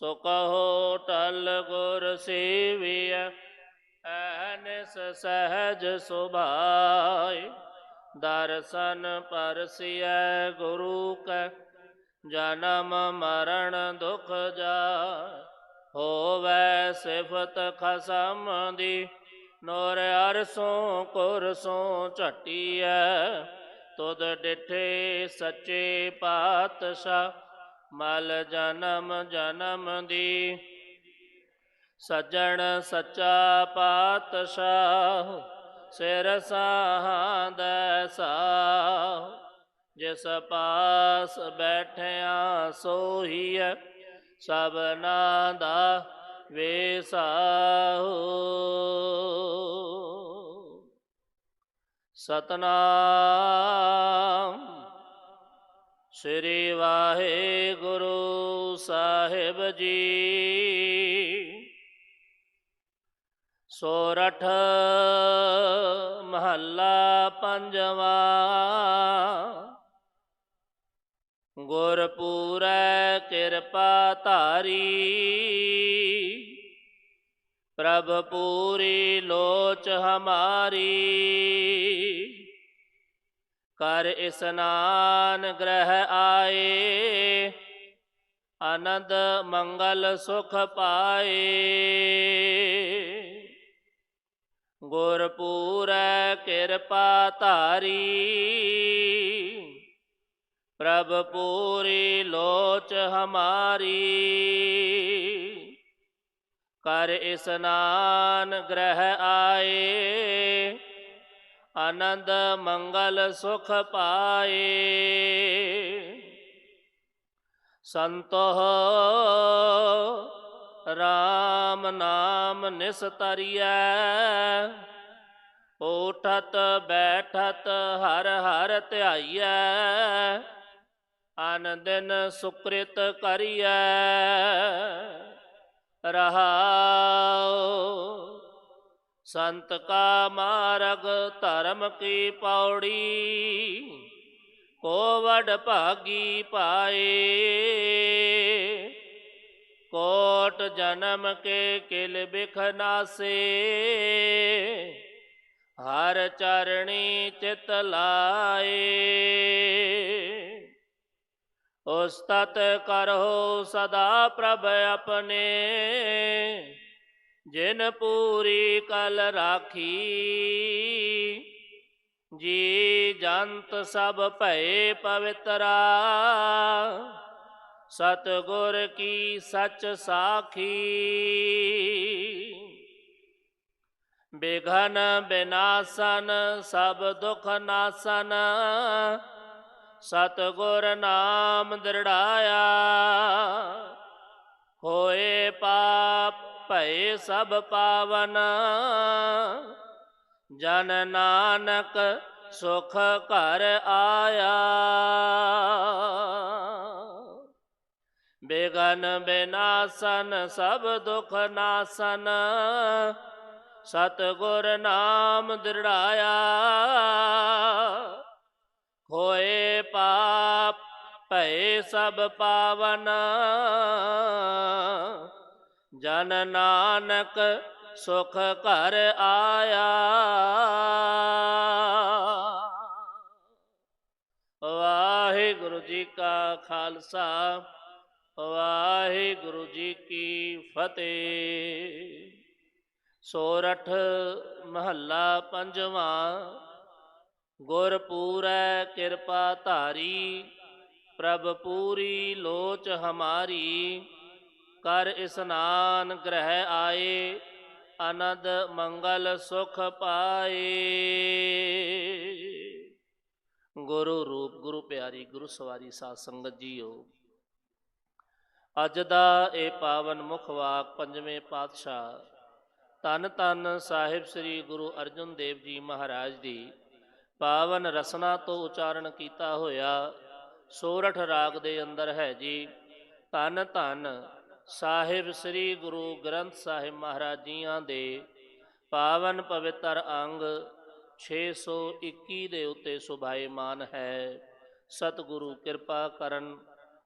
ਸੋ ਕਹੋ ਟਲ ਗੁਰ ਸੇਵਿਆ ਐਨਸ ਸਹਿਜ ਸੁਭਾਈ ਦਰਸ਼ਨ ਪਰਸਿਐ ਗੁਰੂ ਕੈ, ਜਨਮ ਮਰਨ ਦੁਖ ਜਾ ਹੋਵੇ ਸਿਫਤ ਖਸਮ ਦੀ, ਨੋਰ ਅਰਸੋਂ ਕੁਰਸੋਂ ਝਟੀਐ। ਤੁਧ ਡਿਠੇ ਸੱਚੇ ਪਾਤਸ਼ਾਹ ਮਲ ਜਨਮ ਜਨਮ ਦੀ। ਸੱਜਣ ਸੱਚਾ ਪਾਤਸ਼ਾਹ, ਸਿਰ ਸਾਹੰਦੈ ਸਾਹ। ਜਿਸ ਪਾਸ ਬੈਠਿਆ ਸੋਹੀਐ, ਸਭਨਾ ਦਾ ਵੇਸਾਹੋ। ਸਤਨਾਮ ਸ੍ਰੀ ਵਾਹਿਗੁਰੂ ਸਾਹਿਬ ਜੀ। ਸੋਰਠ ਮਹੱਲਾ ਪੰਜਵਾ। ਗੁਰਪੂਰੈ ਕਿਰਪਾ ਧਾਰੀ। ਪ੍ਰਭ ਪੂਰੀ ਲੋਚ ਹਮਾਰੀ। ਕਰ ਇਸਨਾਨ ਗ੍ਰਹਿ ਆਏ, ਆਨੰਦ ਮੰਗਲ ਸੁਖ ਪਾਏ। ਗੁਰਪੂਰੈ ਕਿਰਪਾ ਧਾਰੀ, ਪ੍ਰਭ ਪੂਰੀ ਲੋਚ ਹਮਾਰੀ। ਕਰ ਇਸਨਾਨ ਗ੍ਰਹਿ ਆਏ ਆਨੰਦ ਮੰਗਲ ਸੁਖ ਪਾਏ। ਸੰਤੋਹ RAM ਨਾਮ ਨਿਸਤਰੀਐ ਉਠਤ ਬੈਠਤ ਹਰ ਹਰ ਧਿਆਈਐ। ਅਨ ਸੁਕ੍ਰਿਤ ਕਰੀਐ। ਰਹਾਉ ਸੰਤ ਕਾ ਮਾਰਗ ਧਰਮ ਕੀ ਪੌੜੀ? ਕੋ ਵਡ ਭਾਗੀ ਪਾਏ। ਕੋਟ ਜਨਮ ਕੇ ਕਿਲ ਬਿਖਨਾਸੇ ਹਰ ਚਰਣੀ ਚਿਤ ਲਾਏ। ਉਸਤਤ ਕਰੋ ਸਦਾ ਪ੍ਰਭ ਆਪਣੇ। ਜਿਨ ਪੂਰੀ ਕਲ ਰਾਖੀ, ਜੀ ਜੰਤ ਸਭ ਭਏ ਪਵਿੱਤਰਾ। ਸਤਗੁਰ ਕੀ ਸੱਚ ਸਾਖੀ ਬਿਘਨ ਬਿਨਾਸਨ, ਸਭ ਦੁਖ ਨਾਸਨ। ਸਤਗੁਰ ਨਾਮ ਦ੍ਰਿੜਾਇਆ, ਹੋਏ ਪਾਪ ਭਏ ਸਭ ਪਾਵਨ। ਜਨ ਨਾਨਕ ਸੁਖ ਘਰ ਆਇਆ। ਬੇਗਨ ਬਿਨਾਸਨ ਸਭ ਦੁਖ ਨਾਸਨ। ਸਤਗੁਰ ਨਾਮ ਦ੍ਰਿੜਾਇਆ। ਹੋਏ ਪਾਪ ਭਏ ਸਭ ਪਾਵਨ। ਜਨ ਨਾਨਕ ਸੁਖ ਘਰ ਆਇਆ। ਵਾਹਿਗੁਰੂ ਜੀ ਕਾ ਖਾਲਸਾ, ਵਾਹਿਗੁਰੂ ਜੀ ਕੀ ਫਤਿਹ। ਸੋਰਠ ਮਹੱਲਾ ਪੰਜਵਾਂ ਗੁਰ ਪੂਰੈ ਕਿਰਪਾ ਧਾਰੀ, ਪ੍ਰਭ ਪੂਰੀ ਲੋਚ ਹਮਾਰੀ। ਕਰ ਇਸਨਾਨ ਗ੍ਰਹਿ ਆਏ ਆਨੰਦ ਮੰਗਲ ਸੁਖ ਪਾਏ। ਗੁਰੂ ਰੂਪ, ਗੁਰੂ ਪਿਆਰੀ, ਗੁਰੂ ਸਵਾਰੀ ਸਾਧ ਸੰਗਤ ਜੀਓ, ਅੱਜ ਦਾ ਇਹ ਪਾਵਨ ਮੁਖ ਵਾਕ ਪੰਜਵੇਂ ਪਾਤਸ਼ਾਹ ਤਨ ਤਨ ਸਾਹਿਬ ਸ੍ਰੀ ਗੁਰੂ ਅਰਜਨ ਦੇਵ ਜੀ ਮਹਾਰਾਜ ਦੀ ਪਾਵਨ ਰਸਨਾ ਤੋਂ ਉਚਾਰਨ ਕੀਤਾ ਹੋਇਆ ਸੋਰਠ ਰਾਗ ਦੇ ਅੰਦਰ ਹੈ ਜੀ। ਧੰਨ ਧੰਨ ਸਾਹਿਬ ਸ੍ਰੀ ਗੁਰੂ ਗ੍ਰੰਥ ਸਾਹਿਬ ਮਹਾਰਾਜ ਜੀਆਂ ਦੇ ਪਾਵਨ ਪਵਿੱਤਰ ਅੰਗ 621 ਦੇ ਉੱਤੇ ਸੁਭਾਏਮਾਨ ਹੈ। ਸਤਿਗੁਰੂ ਕਿਰਪਾ ਕਰਨ,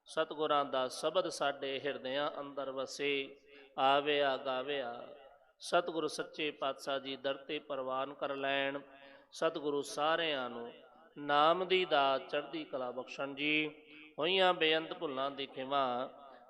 ਸਤਿਗੁਰਾਂ ਦਾ ਸ਼ਬਦ ਸਾਡੇ ਹਿਰਦਿਆਂ ਅੰਦਰ ਵਸੇ, ਆਵਿਆ ਗਾਵਿਆ। ਸਤਿਗੁਰੂ ਸੱਚੇ ਪਾਤਸ਼ਾਹ ਜੀ ਦਰ ਤੇ ਪ੍ਰਵਾਨ ਕਰ ਲੈਣ। ਸਤਿਗੁਰੂ ਸਾਰਿਆਂ ਨੂੰ ਨਾਮ ਦੀ ਦਾਤ ਚੜ੍ਹਦੀ ਕਲਾ ਬਖਸ਼ਣ ਜੀ। ਹੋਈਆਂ ਬੇਅੰਤ ਭੁੱਲਾਂ ਦੀ ਖਿਮਾ